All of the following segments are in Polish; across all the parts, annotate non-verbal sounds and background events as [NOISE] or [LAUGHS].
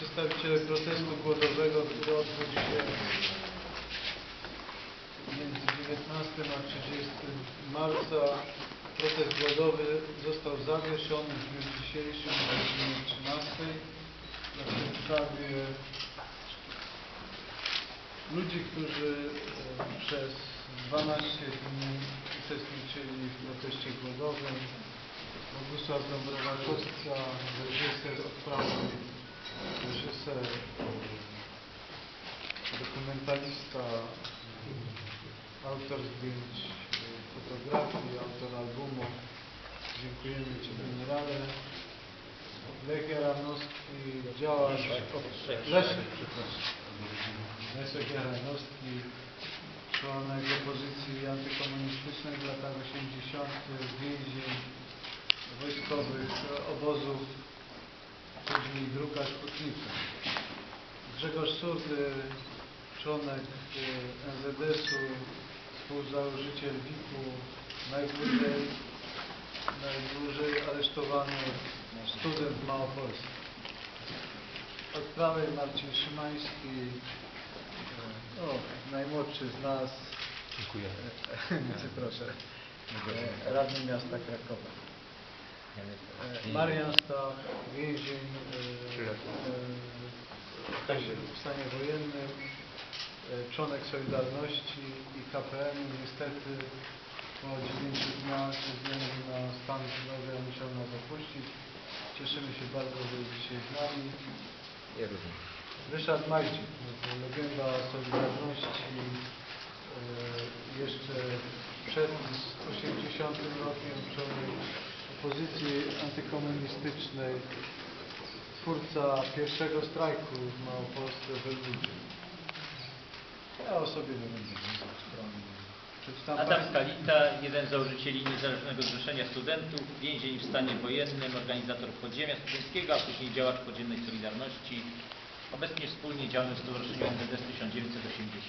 przedstawiciele protestu głodowego, który odbył się między 19 a 30 marca. Protest głodowy został zawieszony w dniu dzisiejszym o godzinie 13 na podstawie ludzi, którzy e, przez 12 dni uczestniczyli w proteście głodowym. Bogusław Dąbrowa-Kostka, reżyser odprawy, reżyser, dokumentalista, autor zdjęć e, fotografii, autor albumu. Dziękujemy Ci generale. Lech Jaranowski, działacz, Leszek, przepraszam. Leszek Jaranowski, członek opozycji antykomunistycznej w latach 80., więzień wojskowych, obozów, drukarz hutniczy. Grzegorz Surdy, członek e, NZS-u, współzałożyciel WIK-u, najdłużej, najdłużej aresztowany student w Małopolsce. Od prawej Marcin Szymański, e, o, najmłodszy z nas, Dziękuję. [LAUGHS] Proszę. Radny Miasta Krakowa. Marian Stach, więzień e, e, w stanie wojennym, e, członek Solidarności i KPN niestety po 9 dniach ze względu na stan zdrowia musiał nas opuścić. Cieszymy się bardzo, że jest dzisiaj z nami. Ja również. Ryszard Majcik, to legenda Solidarności, jeszcze przed 80 rokiem członek opozycji antykomunistycznej, twórca pierwszego strajku w Małopolsce w Elbudzie. Ja o sobie nie będę mówił. Przeczytam Adam Skalita, jeden z założycieli Niezależnego Zrzeszenia Studentów, więzień w stanie wojennym, organizator podziemia studenckiego, a później działacz podziemnej Solidarności. Obecnie wspólnie działamy w Stowarzyszeniu NZD z 1980.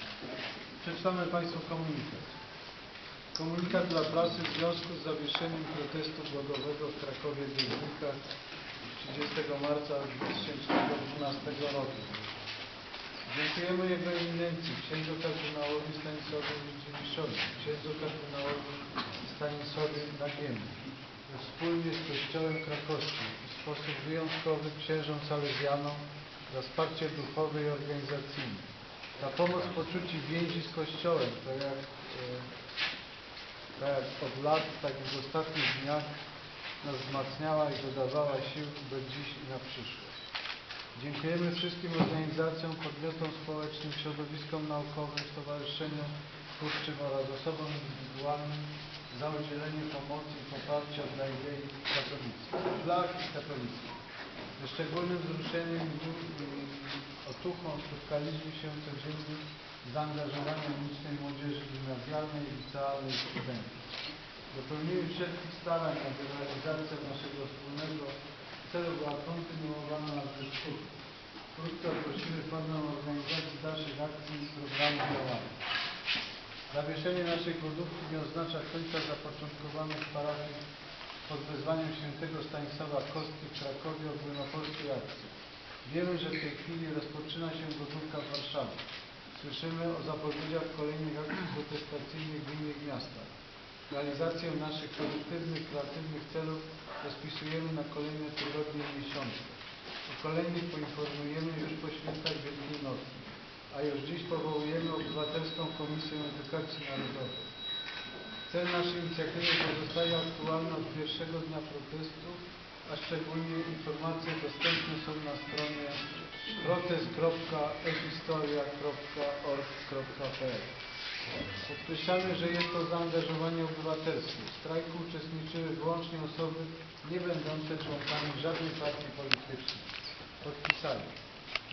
Przeczytamy Państwu komunikat. Komunikat dla prasy w związku z zawieszeniem protestu głodowego w Krakowie w Wielkach 30 marca 2012 roku. Dziękujemy Jego Eminencji, księdzu kardynałowi Stanisławowi Dziwiszowi, księdzu kardynałowi Stanisławowi Nagiemu, wspólnie z Kościołem Krakowskim w sposób wyjątkowy księżom salezjanom za wsparcie duchowe i organizacyjne. Ta pomoc poczuci więzi z Kościołem, to jak, e, jak od lat, tak w ostatnich dniach nas wzmacniała i dodawała sił do dziś i na przyszłość. Dziękujemy wszystkim organizacjom, podmiotom społecznym, środowiskom naukowym, stowarzyszeniom twórczym oraz osobom indywidualnym za udzielenie pomocy i poparcia dla idei katolickiej, dla akcji katolickich. Ze szczególnym wzruszeniem i otuchą spotkaliśmy się codziennie z zaangażowaniem licznej młodzieży gimnazjalnej, licealnej i studentów. Dopełnimy wszelkich starań, aby realizacja naszego wspólnego celu była kontynuowana aż do. Wkrótce prosimy formę organizacji dalszych akcji i programów działania. Zawieszenie naszej głodówki nie oznacza końca zapoczątkowanej w parafii pod wezwaniem świętego Stanisława Kostki w Krakowie ogólnopolskiej akcji. Wiemy, że w tej chwili rozpoczyna się głodówka w Warszawie. Słyszymy o zapowiedziach kolejnych akcji protestacyjnych w innych miastach. Realizację naszych pozytywnych, kreatywnych celów rozpisujemy na kolejne tygodnie i miesiące. O kolejnych poinformujemy już po świętach Wielkiej Nocy, a już dziś powołujemy Obywatelską Komisję Edukacji Narodowej. Cel naszej inicjatywy pozostaje aktualny od pierwszego dnia protestu, a szczególnie informacje dostępne są na stronie protest.ehistoria.org.pl Podkreślamy, że jest to zaangażowanie obywatelskie. W strajku uczestniczyły wyłącznie osoby nie będące członkami żadnej partii politycznej. Podpisali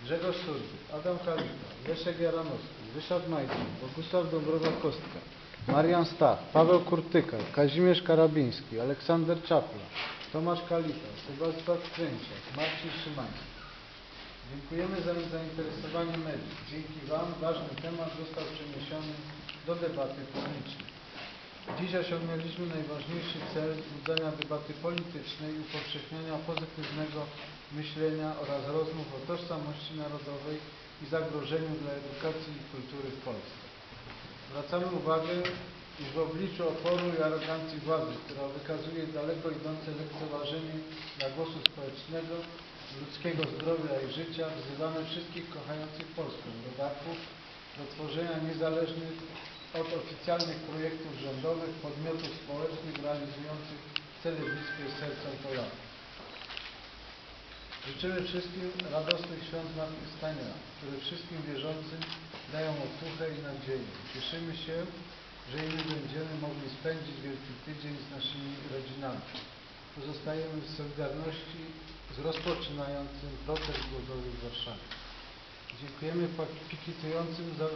Grzegorz Surdy, Adam Kalita, Leszek Jaranowski, Ryszard Majcin, Bogusław Dąbrowa-Kostka, Marian Stach, Paweł Kurtyka, Kazimierz Karabiński, Aleksander Czapla, Tomasz Kalita, Sebastian Kręciak, Marcin Szymański. Dziękujemy za zainteresowanie mediów. Dzięki Wam ważny temat został przeniesiony do debaty publicznej. Dziś osiągnęliśmy najważniejszy cel wzbudzania debaty politycznej i upowszechniania pozytywnego myślenia oraz rozmów o tożsamości narodowej i zagrożeniu dla edukacji i kultury w Polsce. Zwracamy uwagę, iż w obliczu oporu i arogancji władzy, która wykazuje daleko idące lekceważenie dla głosu społecznego, ludzkiego zdrowia i życia, wzywamy wszystkich kochających Polskę rodaków do tworzenia niezależnych od oficjalnych projektów rządowych podmiotów społecznych realizujących cele bliskie sercom Polaków. Życzymy wszystkim radosnych świąt Zmartwychwstania, które wszystkim wierzącym dają otuchę i nadzieję. Cieszymy się, że my będziemy mogli spędzić Wielki Tydzień z naszymi rodzinami. Pozostajemy w solidarności z rozpoczynającym protest głodowy w Warszawie. Dziękujemy pikietującym za,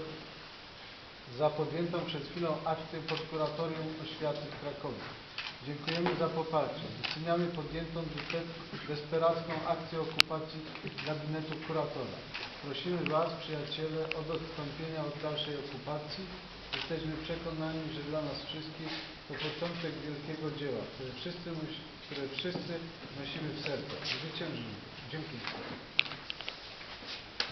za podjętą przed chwilą akcję pod kuratorium oświaty w Krakowie. Dziękujemy za poparcie. Doceniamy podjętą despe- desperacką akcję okupacji gabinetu kuratora. Prosimy Was, przyjaciele, o odstąpienia od dalszej okupacji. Jesteśmy przekonani, że dla nas wszystkich to początek wielkiego dzieła, które wszyscy, które wszyscy nosimy w sercach. Zwyciężymy. Dziękuję.